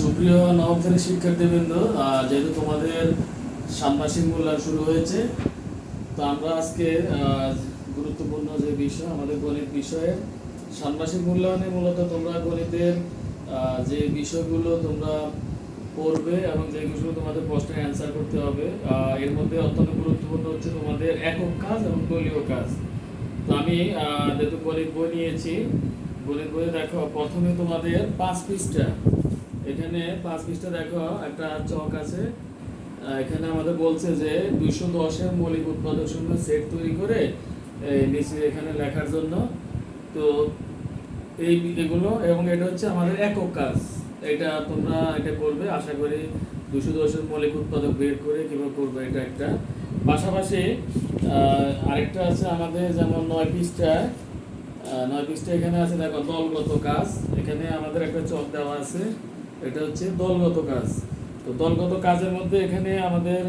সুপ্রিয় শ্রেণির শিক্ষার্থীবৃন্দ যেহেতু তোমাদের ষান্মাসিক মূল্যায়ন শুরু হয়েছে, তো আমরা আজকে গুরুত্বপূর্ণ যে বিষয়, আমাদের গণিত বিষয়ে ষান্মাসিক মূল্যায়নে মূলত তোমরা গণিতের যে বিষয়গুলো তোমরা পড়বে এবং যে বিষয়গুলো তোমাদের প্রশ্নে অ্যান্সার করতে হবে এর মধ্যে অত্যন্ত গুরুত্বপূর্ণ হচ্ছে তোমাদের একক কাজ এবং দলীয় কাজ। তো আমি যেহেতু গণিত বই নিয়েছি, গণিত বইয়ে দেখো, প্রথমে তোমাদের পাঁচ পৃষ্ঠা। এখানে পাঁচ পৃষ্ঠা দেখো একটা চক আছে। এখানে আমাদের বলছে যে দুইশো দশের মৌলিক উৎপাদক শূন্য সেট তৈরি করে নিচে এখানে লেখার জন্য। তো এই এগুলো এবং এটা হচ্ছে আমাদের একক কাজ। এটা তোমরা এটা করবে আশা করি দুশো দশের মৌলিক উৎপাদক বের করে কীভাবে করবে এটা একটা। পাশাপাশি আরেকটা আছে আমাদের যেমন নয় আহ, নয় পৃষ্ঠা এখানে আছে দেখো দলগত কাজ। এখানে আমাদের একটা চক দেওয়া আছে। এটা হচ্ছে দলগত কাজ। তো দলগত কাজের মধ্যে এখানে আমাদের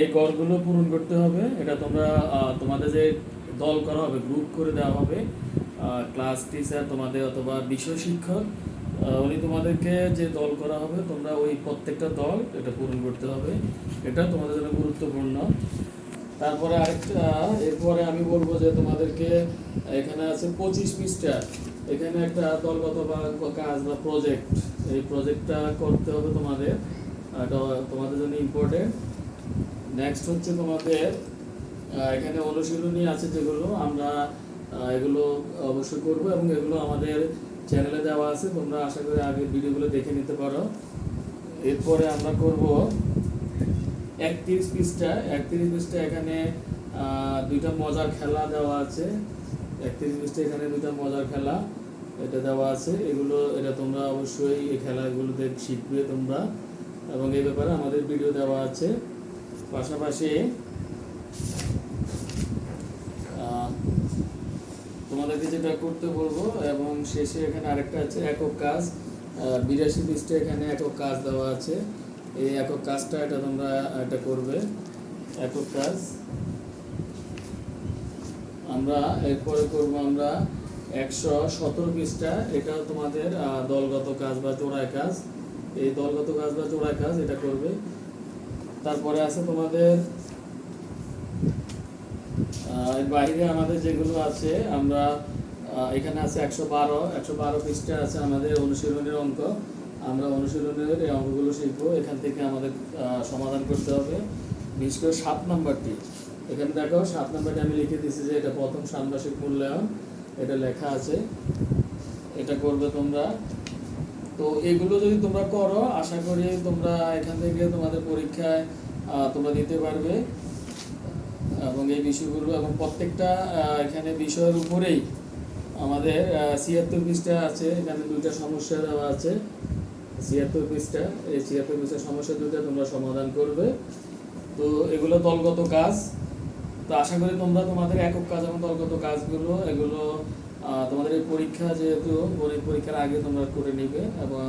এই গড়গুলো পূরণ করতে হবে। এটা তোমরা তোমাদের যে দল করা হবে গ্রুপ করে দেওয়া হবে ক্লাস টিচার তোমাদের অথবা বিষয় শিক্ষক উনি তোমাদেরকে যে দল করা হবে, তোমরা ওই প্রত্যেকটা দল এটা পূরণ করতে হবে। এটা তোমাদের জন্য গুরুত্বপূর্ণ। তারপরে আরেকটা, এরপরে আমি বলব যে তোমাদেরকে এখানে আছে পঁচিশ পৃষ্ঠা। এখানে একটা দলগত বা কাজ বা প্রজেক্ট এই প্রজেক্টটা করতে হবে তোমাদের তোমাদের জন্য ইম্পর্টেন্ট নেক্সট হচ্ছে তোমাদের এখানে অনুশীলনী আছে যেগুলো আমরা এগুলো অবশ্যই করব এবং এগুলো আমাদের চ্যানেলে দেওয়া আছে। তোমরা আশা করি আগের ভিডিওগুলো দেখে নিতে পারো। এরপরে আমরা করব একত্রিশ পৃষ্ঠা। একত্রিশ পৃষ্ঠা এখানে দুইটা মজার খেলা দেওয়া আছে। একত্রিশ পৃষ্ঠা এখানে দুইটা মজার খেলা এটা দেওয়া আছে। এগুলো, এটা তোমরা অবশ্যই এই খেলাগুলোতে শিখবে তোমরা। এবং এই ব্যাপারে আমাদের ভিডিও দেওয়া আছে। পাশাপাশি তোমাদেরকে যেটা করতে বলব, এবং শেষে এখানে আরেকটা আছে, একক কাজ। বিরাশি পৃষ্ঠে এখানে একক কাজ দেওয়া আছে। এই একক কাজটা এটা তোমরা, এটা করবে। একক কাজ। আমরা এরপরে করব আমরা একশো সতেরো পৃষ্ঠা। এটা তোমাদের দলগত কাজ বা জোড়ায় কাজ। এই দলগত কাজ বা জোড়ায় কাজ এটা করবে। তারপরে আছে তোমাদের বাইরে আমাদের যেগুলো আছে, আমরা এখানে আছে একশো বারো। একশো বারো পৃষ্ঠা আছে আমাদের অনুশীলনের অঙ্ক। আমরা অনুশীলনের এই অঙ্কগুলো শিখব। এখান থেকে আমাদের সমাধান করতে হবে। বিশেষ করে সাত নাম্বারটি। এখানে দেখো, সাত নাম্বারটি আমি লিখে দিয়েছি যে এটা প্রথম ষান্মাসিক মূল্যায়ন। এটা লেখা আছে। এটা করবে তোমরা। তো এগুলো যদি তোমরা করো, আশা করি তোমরা এখান থেকে তোমাদের পরীক্ষায় তোমরা দিতে পারবে। এবং এই বিষয়গুলো এবং প্রত্যেকটা এখানে বিষয়ের উপরেই আমাদের ছিয়াত্তর পৃষ্ঠা আছে। এখানে দুইটা সমস্যা দেওয়া আছে। ছিয়াত্তর পৃষ্ঠা, এই ছিয়াত্তর পৃষ্ঠার সমস্যা দুইটা তোমরা সমাধান করবে। তো এগুলো দলগত কাজ। তো আশা করি তোমরা তোমাদের একক কাজ এবং দলগত কাজগুলো, এগুলো তোমাদের এই পরীক্ষা যেহেতু পরীক্ষার আগে তোমরা করে নিবে এবং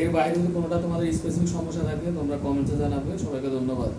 এর বাইরে যদি কোনোটা তোমাদের স্পেসিফিক সমস্যা থাকে, তোমরা কমেন্টে জানাবে। সবাইকে ধন্যবাদ।